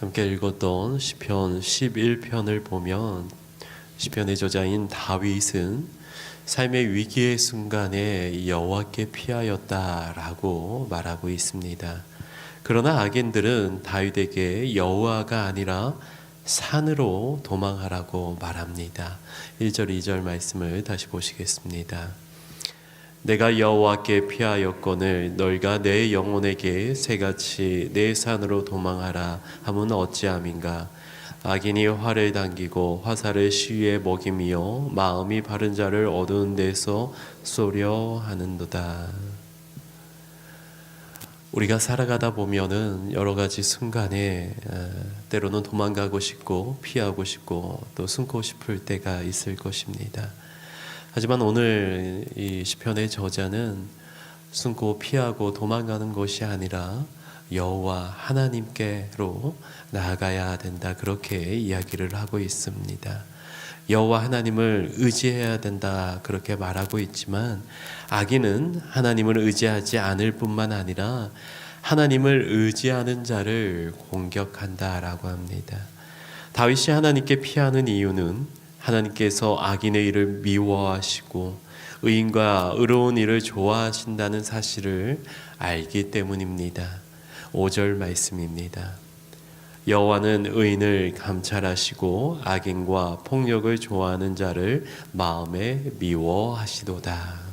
함께 읽었던 시편 11편을 보면 시편의 저자인 다윗은 삶의 위기의 순간에 여호와께 피하였다라고 말하고 있습니다. 그러나 악인들은 다윗에게 여호와가 아니라 산으로 도망하라고 말합니다. 1절 2절 말씀을 다시 보시겠습니다. 내가 여호와께 피하였거늘 너희가 내 영혼에게 새같이 내 산으로 도망하라 함은 어찌함인가 악인이 활을 당기고 화살을 시위에 먹이며 마음이 바른 자를 어두운 데서 쏘려 하는도다. 우리가 살아가다 보면은 여러 가지 순간에 어, 때로는 도망가고 싶고 피하고 싶고 또 숨고 싶을 때가 있을 것입니다. 하지만 오늘 이 시편의 저자는 숨고 피하고 도망가는 것이 아니라 여호와 하나님께로 나아가야 된다 그렇게 이야기를 하고 있습니다. 여호와 하나님을 의지해야 된다 그렇게 말하고 있지만 악인은 하나님을 의지하지 않을 뿐만 아니라 하나님을 의지하는 자를 공격한다라고 합니다. 다윗이 하나님께 피하는 이유는 하나님께서 악인의 일을 미워하시고 의인과 의로운 일을 좋아하신다는 사실을 알기 때문입니다. 5절 말씀입니다. 여호와는 의인을 감찰하시고 악인과 폭력을 좋아하는 자를 마음에 미워하시도다.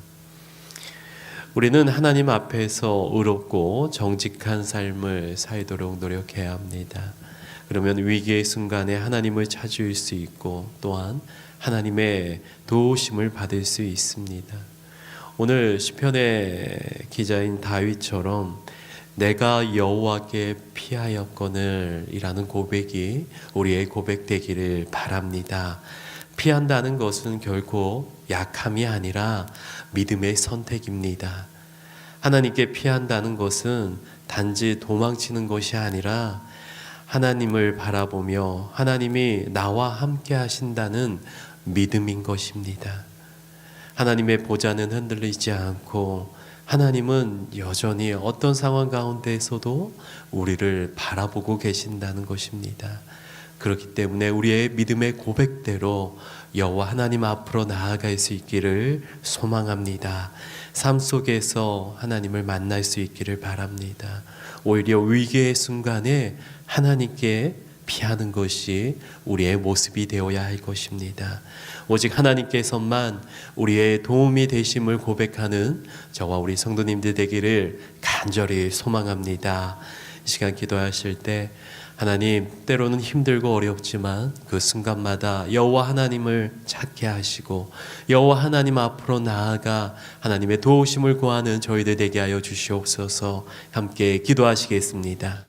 우리는 하나님 앞에서 의롭고 정직한 삶을 살도록 노력해야 합니다. 그러면 위기의 순간에 하나님을 찾을 수 있고 또한 하나님의 도우심을 받을 수 있습니다. 오늘 시편의 기자인 다윗처럼 내가 여호와께 피하였거늘이라는 고백이 우리의 고백되기를 바랍니다. 피한다는 것은 결코 약함이 아니라 믿음의 선택입니다. 하나님께 피한다는 것은 단지 도망치는 것이 아니라 하나님을 바라보며 하나님이 나와 함께 하신다는 믿음인 것입니다. 하나님의 보좌는 흔들리지 않고 하나님은 여전히 어떤 상황 가운데에서도 우리를 바라보고 계신다는 것입니다. 그렇기 때문에 우리의 믿음의 고백대로 여호와 하나님 앞으로 나아갈 수 있기를 소망합니다. 삶 속에서 하나님을 만날 수 있기를 바랍니다. 오히려 위기의 순간에 하나님께 피하는 것이 우리의 모습이 되어야 할 것입니다. 오직 하나님께서만 우리의 도움이 되심을 고백하는 저와 우리 성도님들 되기를 간절히 소망합니다. 이 시간 기도하실 때 하나님 때로는 힘들고 어렵지만 그 순간마다 여호와 하나님을 찾게 하시고 여호와 하나님 앞으로 나아가 하나님의 도우심을 구하는 저희들 되게 하여 주시옵소서 함께 기도하시겠습니다.